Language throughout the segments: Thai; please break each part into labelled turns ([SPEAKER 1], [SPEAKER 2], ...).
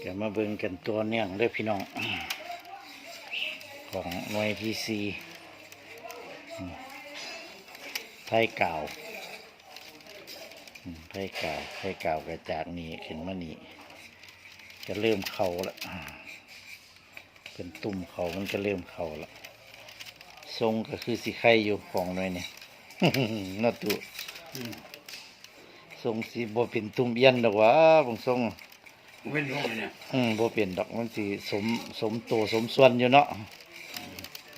[SPEAKER 1] แกมาเบิ่งกันตัวเนื่องเด้วยพี่น้อง ของหน่วยทีซีไทยเก่าอืมไทยเก่าไทยเก่ากระจากนี้ขึ้นมานี่จะเริ่มเข่าละอ่าเป็นตุ่มเขามันก็เริ่มเข่าละทรงก็คือสีไข่อยู่ของหน่วยเนี่ยน่าตุ
[SPEAKER 2] อืม
[SPEAKER 1] ทรงสีบ่เป็นตุ่มเอียนดอกหว่าบางทรง
[SPEAKER 2] เว้นห้องเลยเนี่ย
[SPEAKER 1] อืมบ่เป็นดอกมันสิสมสมโตสมส่วนอยู่เนาะ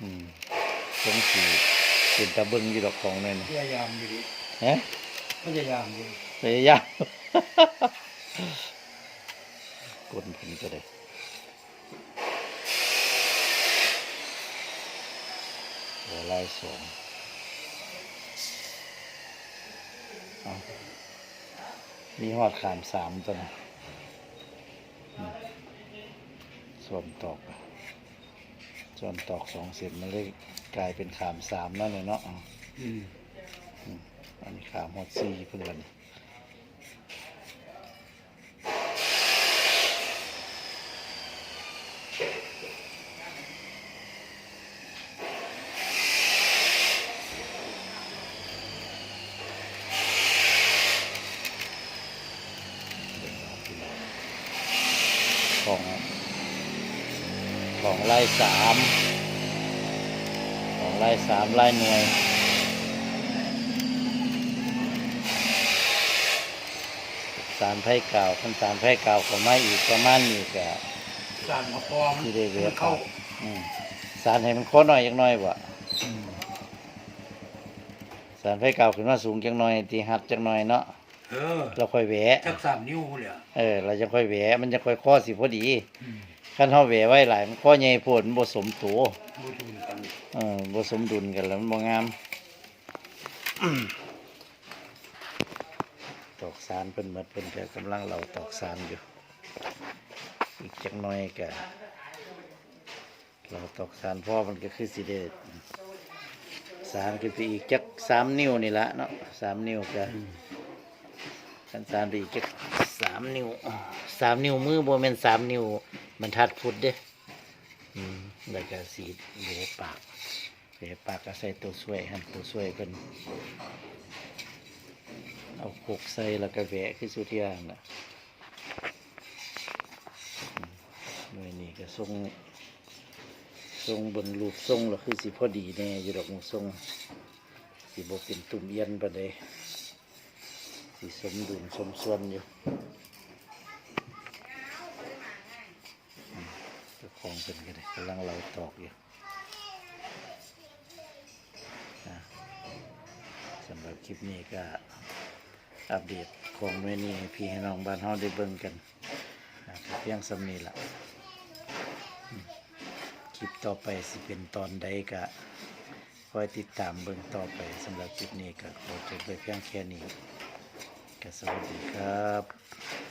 [SPEAKER 1] อืมทรงสีเป็นตาเบิ่งอยู่ดอกของหน่อยนี่
[SPEAKER 2] พยายามอยู่ดิ
[SPEAKER 1] ฮะ
[SPEAKER 2] พยายามอยู่
[SPEAKER 1] พยายาม กดผมก็ได้หัวลายสองเอามีหอดขามสามตัวนะอืม ส่วนตอกอะส่วนตอกสองเสร็จมันเลยกลายเป็นขามสามนั่นเลยเนาะเอา
[SPEAKER 2] อืม
[SPEAKER 1] อันนี้ขามหอดสี่เพื่อน ของไล่สามของไล่สามไล่หน่วยสารไผ่เก่าคันสารไผ่เก่าก็ไม่อีกประมาณนี้ก็
[SPEAKER 2] สานมาพร้อม
[SPEAKER 1] ที่ได้เวีย
[SPEAKER 2] เข้า
[SPEAKER 1] อืมสารให้มันโค้หน่อยจักหน่อยบ่
[SPEAKER 2] อืม
[SPEAKER 1] สารไผ่เก่าขึ้นมาสูงจักหน่อยตีหัดจักหน่อยเนาะ
[SPEAKER 2] เออ
[SPEAKER 1] เราค่อยแหวะ
[SPEAKER 2] จักสามนิ้วเลยอะ
[SPEAKER 1] เออ เราจะค่อยแหวะมันจะค่อยข้อสิพอดี
[SPEAKER 2] อืม
[SPEAKER 1] คันเฮาแหวไว้หลายมันข้อใหญ่โพดมันบ่สมตัว
[SPEAKER 2] บูทูนกัน
[SPEAKER 1] เออบ่สมดุลกันแล้วมันบ่งามอืมตอกสารเพิ่นหมดเพิ่นก็กำลังเราตอกสารอยู่ อีกจักหน่อยก็เราตอกสารพ่อมันก็คือสิเดชสารก็ไปอีกจักสามนิ้วนี่ละเนาะสามนิ้วก็กันสารไปอีกจักสามนิ้วสามนิ้วมือบ่แม่นสามนิ้ว บรรทัดฟุตเด้อืมแล้วก็สีเหลปากเหลปากก็ใส่ตัวช่วยหันตัวช่วยเพิ่นเอาโขกใส่แล้วก็แหวะคือสุดที่นั่นน่ะหน่วยนี้ก็ทรงทรงบิ่งรูปทรงแล้วคือสิพอดีแน่อยู่ดอกมูทรงสิบ่เป็นตุ่มเอียนปานใดสิสมดุลสมส่วนอยู่อืม เจ้าของเป็นก็ได้กำลังเราตอกอยู่อะสำหรับคลิปนี้ก็อัปเดตของหน่วยนี้ให้พี่ให้น้องบ้านเฮาได้เบิ่งกันอะเพียงสำนีละคลิปต่อไปสิเป็นตอนใดก็คอยติดตามเบิ่งต่อไปสำหรับคลิปนี้ก็ขอจบไปเพียงแค่นี้ก็สวัสดีครับ